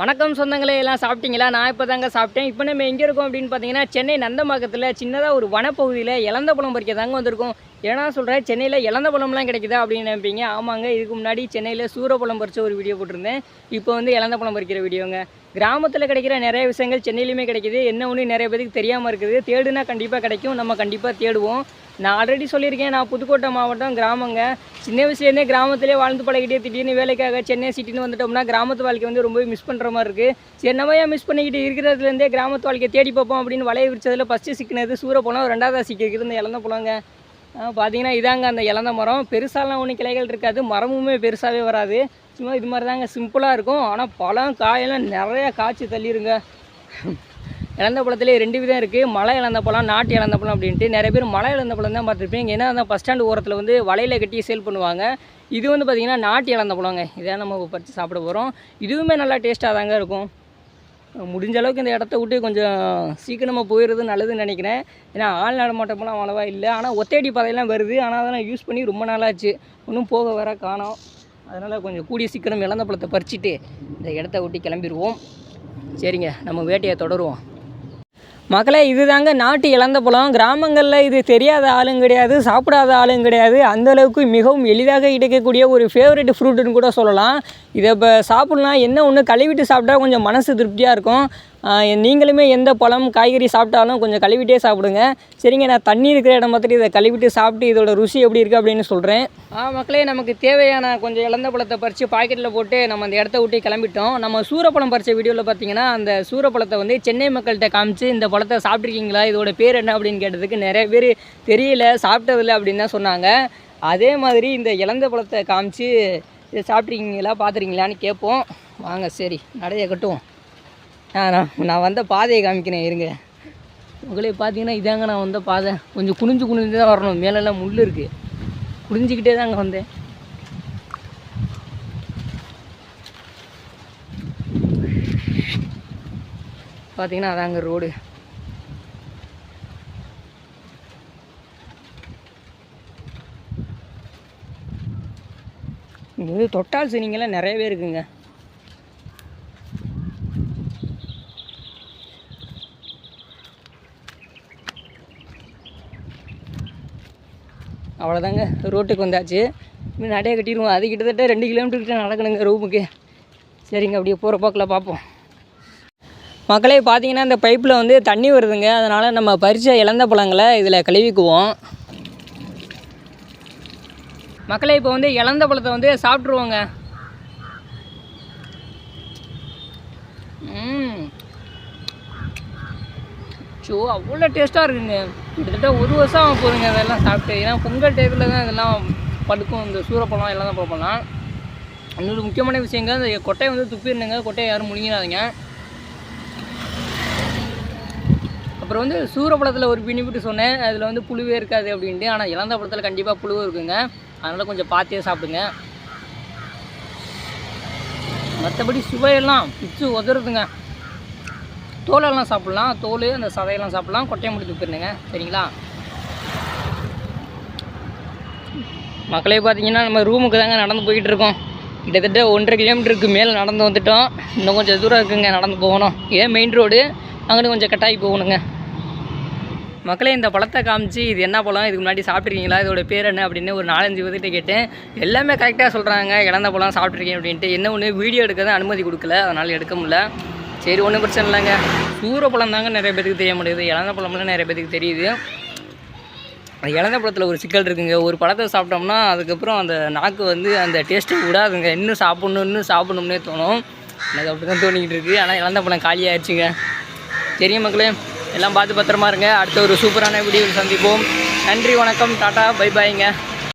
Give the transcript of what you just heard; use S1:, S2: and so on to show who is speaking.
S1: வணக்கம் சொந்தங்களே எல்லாம் சாப்பிட்டீங்களா? நான் இப்போ தாங்க சாப்பிட்டேன். இப்போ நம்ம எங்கே இருக்கோம் அப்படின்னு பார்த்தீங்கன்னா சென்னை நந்தமாக்கத்தில் சின்னதாக ஒரு வனப்பகுதியில் இழந்த பழம் பறிக்க தாங்க வந்திருக்கோம். ஏன்னா சொல்கிறேன் சென்னையில் இழந்த பழம்லாம் கிடைக்குதா அப்படின்னு நினைப்பீங்க? ஆமாங்க இதுக்கு முன்னாடி சென்னையில் சூரப்பழம் பறிச்ச ஒரு வீடியோ போட்டிருந்தேன். இப்போ வந்து இழந்த பழம் பறிக்கிற வீடியோங்க. கிராமத்தில் கிடைக்கிற நிறைய விஷயங்கள் சென்னையிலுமே கிடைக்குது. என்ன ஒன்று நிறைய பேருக்கு தெரியாமல் இருக்குது. தேடுனா கண்டிப்பாக கிடைக்கும். நம்ம கண்டிப்பாக தேடுவோம். நான் ஆல்ரெடி சொல்லியிருக்கேன். நான் புதுக்கோட்டை மாவட்டம் கிராமங்க. சின்ன வயசுலேருந்தே கிராமத்திலே வாழ்ந்து பழகிட்டே திடீர்னு வேலைக்காக சென்னை சிட்டின்னு வந்துட்டோம்னா கிராமத்து வாழ்க்கை வந்து ரொம்பவே மிஸ் பண்ணுற மாதிரி இருக்குது சரி நம்ம ஏன் மிஸ் பண்ணிக்கிட்டு இருக்கிறதுலேருந்தே கிராமத்து வாழ்க்கையை தேடி பார்ப்போம் அப்படின்னு வலையை விரிச்சதில் ஃபஸ்ட்டு சிக்கினது சூரப்பழம் ரெண்டாவது சிக்கிக்கிறது இந்த இழந்த போலாங்க பார்த்தீங்கன்னா இதாங்க அந்த இழந்த மரம். பெருசாலாம் ஒன்றும் கிளைகள் இருக்காது மரமுமே பெருசாகவே வராது. சும்மா இது மாதிரி தாங்க சிம்பிளாக இருக்கும். ஆனால் பழம் காயெல்லாம் நிறையா காய்ச்சி தள்ளிருங்க. இழந்த பழத்துலேயே ரெண்டு விதம் இருக்குது மலை இழந்த பழம் நாட்டு இழந்த பழம் அப்படின்ட்டு நிறைய பேர் மலை இழந்த பழம் தான் பார்த்துருப்பீங்க. ஏன்னா அந்த பஸ் ஸ்டாண்டு ஓரத்தில் வந்து வலையில் கட்டி சேல் பண்ணுவாங்க. இது வந்து பார்த்திங்கன்னா நாட்டு இழந்த பழங்க. இதை நம்ம பறித்து சாப்பிட போகிறோம் இதுவுமே நல்லா டேஸ்ட்டாக தாங்க இருக்கும். முடிஞ்ச அளவுக்கு இந்த இடத்த விட்டு கொஞ்சம் சீக்கிரமாக போயிடுறது நல்லதுன்னு நினைக்கிறேன். ஏன்னா ஆள் நடமாட்டமெல்லாம் அவ்வளோவா இல்லை. ஆனால் ஒத்தேடி பாதையெல்லாம் வருது. ஆனால் அதெல்லாம் யூஸ் பண்ணி ரொம்ப நாளாச்சு. இன்னும் போக வர காணோம். அதனால் கொஞ்சம் கூடிய சீக்கிரம் இழந்த பழத்தை பறிச்சுட்டு இந்த இடத்த விட்டு கிளம்பிடுவோம். சரிங்க. நம்ம வேட்டையை தொடருவோம். மக்களே இதுதாங்க நாட்டு இழந்த பழம் கிராமங்களில் இது தெரியாத ஆளும் கிடையாது சாப்பிடாத ஆளும் கிடையாது. அந்த அளவுக்கு மிகவும் எளிதாக கிடைக்கக்கூடிய ஒரு ஃபேவரட் ஃப்ரூட்டுன்னு கூட சொல்லலாம். இதை இப்போ சாப்பிட்லாம் என்ன ஒன்று கழுவிட்டு சாப்பிட்டா கொஞ்சம் மனசு திருப்தியாக இருக்கும். நீங்களுமே எந்த பழம் காய்கறி சாப்பிட்டாலும் கொஞ்சம் கழுவிட்டே சாப்பிடுங்க. சரிங்க நான் தண்ணி இருக்கிற இடம் பார்த்துட்டு இதை கழுவிட்டு சாப்பிட்டு இதோட ருசி எப்படி இருக்குது அப்படின்னு சொல்கிறேன் ஆ மக்களே நமக்கு தேவையான கொஞ்சம் இழந்த பழத்தை பறித்து பாக்கெட்டில் போட்டு நம்ம அந்த இடத்த விட்டு கிளம்பிட்டோம். நம்ம சூரப்பழம் பறித்த வீடியோவில் பார்த்தீங்கன்னா அந்த சூரப்பழத்தை வந்து சென்னை மக்கள்கிட்ட காமிச்சு இந்த பழத்தை சாப்பிட்ருக்கீங்களா இதோட பேர் என்ன அப்படின்னு கேட்டதுக்கு நிறைய பேர் தெரியல சாப்பிட்டதில்ல அப்படின்னு தான் சொன்னாங்க. அதே மாதிரி இந்த இழந்த பழத்தை காமிச்சு இதை சாப்பிட்ருக்கீங்களா பார்த்துருக்கீங்களான்னு கேட்போம். வாங்க சரி நடைய கட்டுவோம். நான் நான் வந்த பாதையை காமிக்கிறேன் இருங்க. உங்களே பார்த்தீங்கன்னா இதாங்க நான் வந்த பாதை. கொஞ்சம் குனிஞ்சு குனிஞ்சு தான் வரணும். மேலெல்லாம் முள் இருக்குது குடிஞ்சிக்கிட்டே தான் அங்கே வந்தேன். பார்த்தீங்கன்னா அதாங்க ரோடு. இங்கே வந்து தொட்டால் சினிங்கெல்லாம் நிறையவே இருக்குங்க. அவ்வளோதாங்க ரோட்டுக்கு வந்தாச்சு. இன்னும் நடைய கட்டிடுவோம். அது கிட்டத்தட்ட ரெண்டு கிலோமீட்டர்கிட்ட நடக்கணுங்க ரூமுக்கு. சரிங்க அப்படியே போகிற போக்கில் பார்ப்போம் மக்களே பார்த்தீங்கன்னா இந்த பைப்பில் வந்து தண்ணி வருதுங்க. அதனால் நம்ம பறிச்ச இழந்த பழங்களை இதில் கழுவிக்குவோம். மக்களே இப்போ வந்து இழந்த பழத்தை வந்து சாப்பிட்ருவோங்க ஸோ அவ்வளோ டேஸ்ட்டாக இருக்குங்க. கிட்டத்தட்ட ஒரு வருஷம் ஆக போதுங்க அதெல்லாம் சாப்பிட்டு. ஏன்னா பொங்கல் டைப்பில் தான் இதெல்லாம் படுக்கும். இந்த சூரப்பழம் எல்லாம் தான் போகலாம் இன்னொரு முக்கியமான விஷயங்க அந்த கொட்டையை வந்து துப்பிடணுங்க. கொட்டையை யாரும் முழுங்கிடாதீங்க. அப்புறம் வந்து சூரப்பழத்தில் ஒரு பினிஃபிட் சொன்னேன். அதில் வந்து புழுவே இருக்காது அப்படின்ட்டு. ஆனால் இழந்த பழத்தில் கண்டிப்பாக புழு இருக்குங்க. அதனால் கொஞ்சம் பார்த்தே சாப்பிடுங்க. மற்றபடி சுவையெல்லாம் பிச்சு உதறதுங்க. தோலெல்லாம் சாப்பிட்லாம். தோல் அந்த சதையெல்லாம் சாப்பிட்லாம். கொட்டையை மட்டும் துப்பிடுங்க சரிங்களா? மக்களே பார்த்தீங்கன்னா நம்ம ரூமுக்கு தாங்க நடந்து போய்கிட்டு இருக்கோம் கிட்டத்தட்ட ஒன்றரை கிலோமீட்டருக்கு மேலே நடந்து வந்துட்டோம். இன்னும் கொஞ்சம் தூரம் இருக்குங்க நடந்து போகணும். இதே மெயின் ரோடு அங்கிட்டு கொஞ்சம் கட்டாயி போகணுங்க. மக்களே இந்த பழத்தை காமிச்சு இது என்ன பழம்? இதுக்கு முன்னாடி சாப்பிட்ருக்கீங்களா இதோட பேர் என்ன? அப்படின்னு ஒரு நாலஞ்சு பேர்கிட்ட கேட்டேன். எல்லாமே கரெக்டாக சொல்கிறாங்க இழந்த பழம் சாப்பிட்ருக்கேன் அப்படின்ட்டு. என்ன ஒன்று வீடியோ எடுக்க தான் அனுமதி கொடுக்கல. அதனால் எடுக்க முடியல. சரி ஒன்றும் பிரச்சனை இல்லைங்க. சூரப்பழம் தாங்க நிறைய பேருக்கு தெரிய முடியுது இழந்த பழம்லாம் நிறைய பேருக்கு தெரியுது. அந்த இழந்த பழத்தில் ஒரு சிக்கல் இருக்குங்க. ஒரு பழத்தை சாப்பிட்டோம்னா அதுக்கப்புறம் அந்த நாக்கு வந்து அந்த டேஸ்ட்டு விடாதுங்க. இன்னும் சாப்பிட்ணும் இன்னும் சாப்பிட்ணும்னே தோணும். எனக்கு அப்படி தான் தோணிக்கிட்டு இருக்குது ஆனால் இழந்த பழம் காலியாகிடுச்சுங்க தெரியும் மக்களே எல்லாம் பார்த்து பத்திரமா இருங்க. அடுத்த ஒரு சூப்பரான வீடியோவில் சந்திப்போம். நன்றி வணக்கம். டாட்டா பை பாய்ங்க